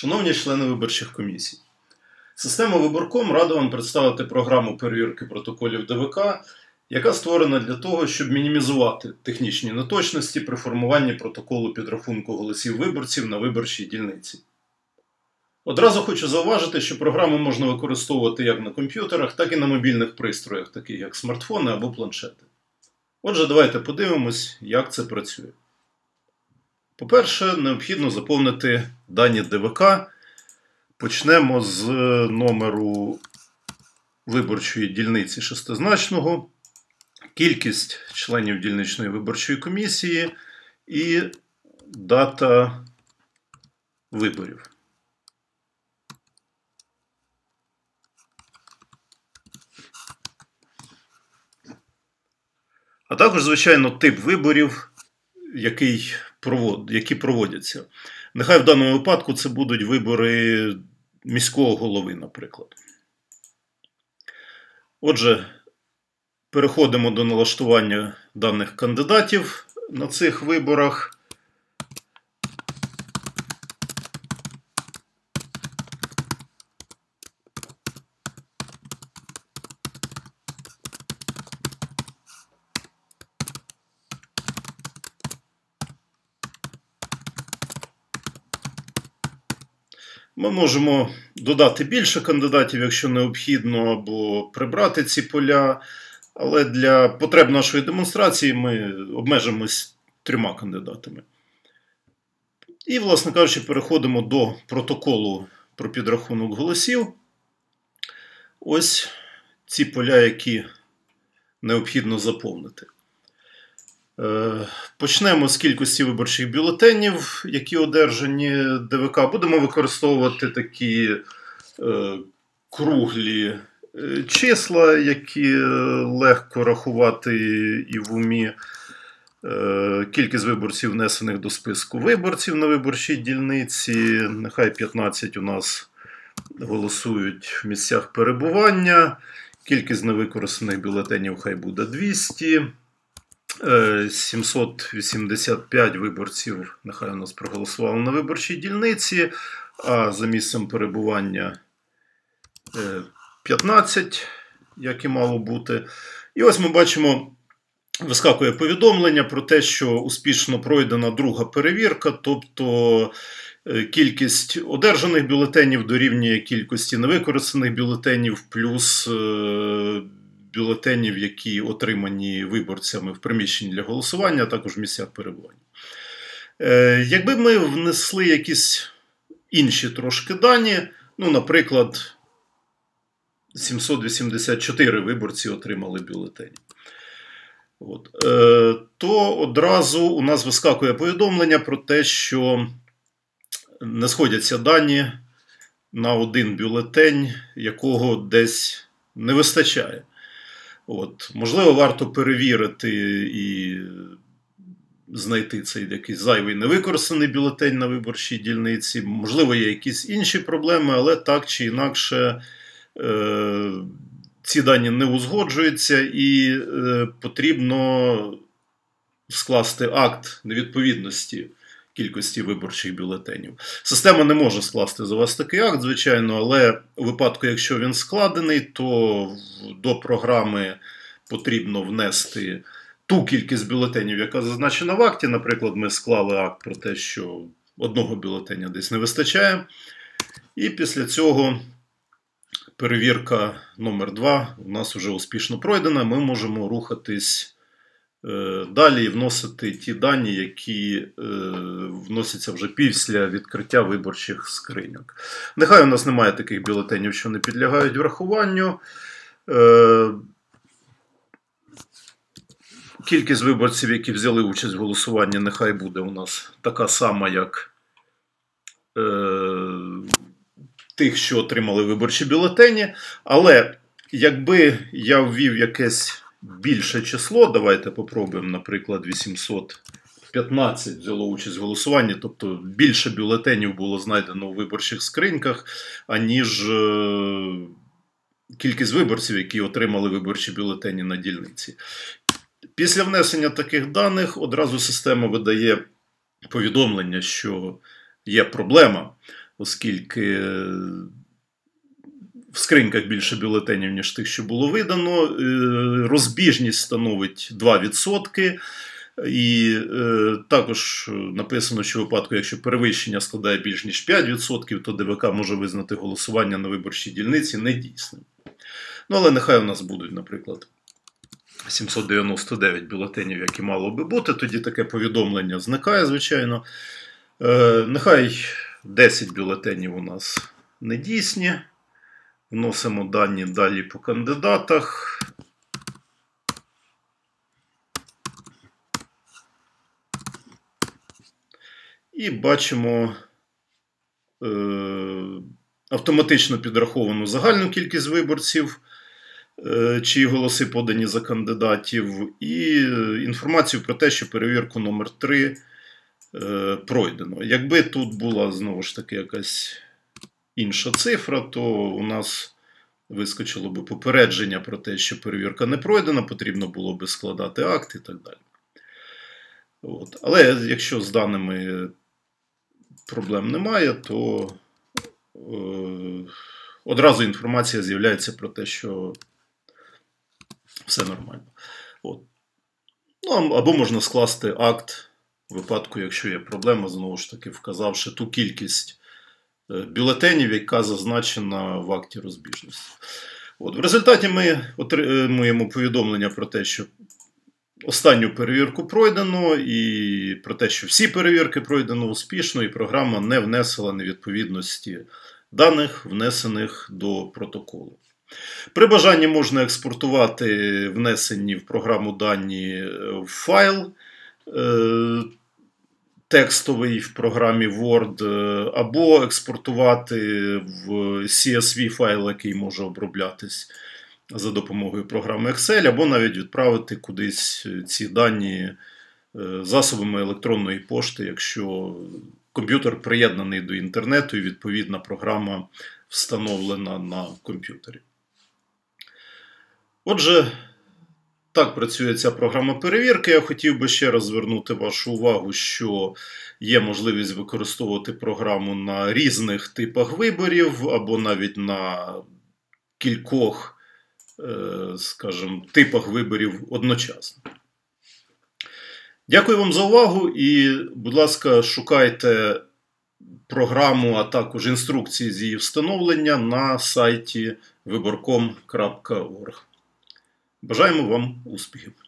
Шановні члени виборчих комісій, система Виборком рада вам представити програму перевірки протоколів ДВК, яка створена для того, щоб мінімізувати технічні неточності при формуванні протоколу підрахунку голосів виборців на виборчій дільниці. Одразу хочу зауважити, що програму можна використовувати як на комп'ютерах, так і на мобільних пристроях, таких як смартфони або планшети. Отже, давайте подивимось, як це працює. По-перше, необхідно заповнити дані ДВК. Почнемо з номеру виборчої дільниці шестизначного, кількість членів дільничної виборчої комісії і дата виборів. А також, звичайно, тип виборів, який які проводяться. Нехай в даному випадку це будуть вибори міського голови, наприклад. Отже, переходимо до налаштування даних кандидатів на цих виборах. Ми можемо додати більше кандидатів, якщо необхідно, або прибрати ці поля. Але для потреб нашої демонстрації ми обмежимось трьома кандидатами. І, власне кажучи, переходимо до протоколу про підрахунок голосів. Ось ці поля, які необхідно заповнити. Е, почнемо з кількості виборчих бюлетенів, які одержані ДВК. Будемо використовувати такі е, круглі е, числа, які легко рахувати і в умі. Кількість виборців, внесених до списку виборців на виборчій дільниці. Нехай 15 у нас голосують в місцях перебування. Кількість невикористаних бюлетенів хай буде 200. 785 е, виборців, нехай у нас проголосували на виборчій дільниці, а за місцем перебування 15, е, як і мало бути. І ось ми бачимо. Вискакує повідомлення про те, що успішно пройдена друга перевірка, тобто е, кількість одержаних бюлетенів дорівнює кількості невикористаних бюлетенів, плюс бюлетенів, які отримані виборцями в приміщенні для голосування, а також в місцях перебування. Е, якби ми внесли якісь інші трошки дані, ну, наприклад, 784 виборці отримали бюлетені. От. Е, то одразу у нас вискакує повідомлення про те, що не сходяться дані на один бюлетень, якого десь не вистачає. От, Можливо, варто перевірити і знайти цей якийсь зайвий невикористаний бюлетень на виборчій дільниці. Можливо, є якісь інші проблеми, але так чи інакше е, ці дані не узгоджуються, і е, потрібно скласти акт невідповідності кількості виборчих бюлетенів. Система не може скласти за вас такий акт, звичайно, але у випадку, якщо він складений, то до програми потрібно внести ту кількість бюлетенів, яка зазначена в акті. Наприклад, ми склали акт про те, що одного бюлетеня десь не вистачає. І після цього. Перевірка номер 2 у нас вже успішно пройдена. Ми можемо рухатись далі вносити ті дані, які е, вносяться вже після відкриття виборчих скриньок. Нехай у нас немає таких бюлетенів, що не підлягають врахуванню. Е, кількість виборців, які взяли участь в голосуванні, нехай буде у нас така сама, як тих, що отримали виборчі бюлетені. Але якби я ввів якесь більше число. Давайте попробуємо, наприклад, 815 взяло участь в голосуванні, тобто більше бюлетенів було знайдено у виборчих скриньках, аніж е, кількість виборців, які отримали виборчі бюлетені на дільниці. Після внесення таких даних одразу система видає повідомлення, що є проблема. оскільки в скриньках більше бюлетенів, ніж тих, що було видано. Е, розбіжність становить 2%. І е, також написано, що в випадку, якщо перевищення складає більш ніж 5%, то ДВК може визнати голосування на виборчій дільниці недійсним. Ну, але нехай у нас будуть, наприклад, 799 бюлетенів, які мало би бути. Тоді таке повідомлення зникає, звичайно. Е, Нехай 10 бюлетенів у нас недійсні. Вносимо дані далі по кандидатах. І бачимо е, автоматично підраховану загальну кількість виборців, е, чиї голоси подані за кандидатів, і інформацію про те, що перевірку номер 3 е, пройдено. Якби тут була знову ж таки якась інша цифра, то у нас вискочило би попередження про те, що перевірка не пройдена, потрібно було би складати акт і так далі. От. Але якщо з даними проблем немає, то е, одразу інформація з'являється про те, що все нормально. От. Ну, Або можна скласти акт в випадку, якщо є проблема, знову ж таки, вказавши ту кількість бюлетенів, яка зазначена в акті розбіжності. От. В результаті ми отримуємо повідомлення про те, що Останню перевірку пройдено, і про те, що всі перевірки пройдено успішно, і програма не внесла невідповідності даних, внесених до протоколу. При бажанні можна експортувати внесені в програму дані в файл е, текстовий в програмі Word, е, або експортувати в CSV файл, який може оброблятись за допомогою програми Excel, або навіть відправити кудись ці дані е, засобами електронної пошти, якщо комп'ютер приєднаний до інтернету і відповідна програма встановлена на комп'ютері. Отже, так працює ця програма перевірки. Я хотів би ще раз звернути вашу увагу, що є можливість використовувати програму на різних типах виборів, або навіть на кількох Е, скажімо, типах виборів одночасно. Дякую вам за увагу і, будь ласка, шукайте програму, а також інструкції з її встановлення на сайті виборком.орг. Бажаємо вам успіхів!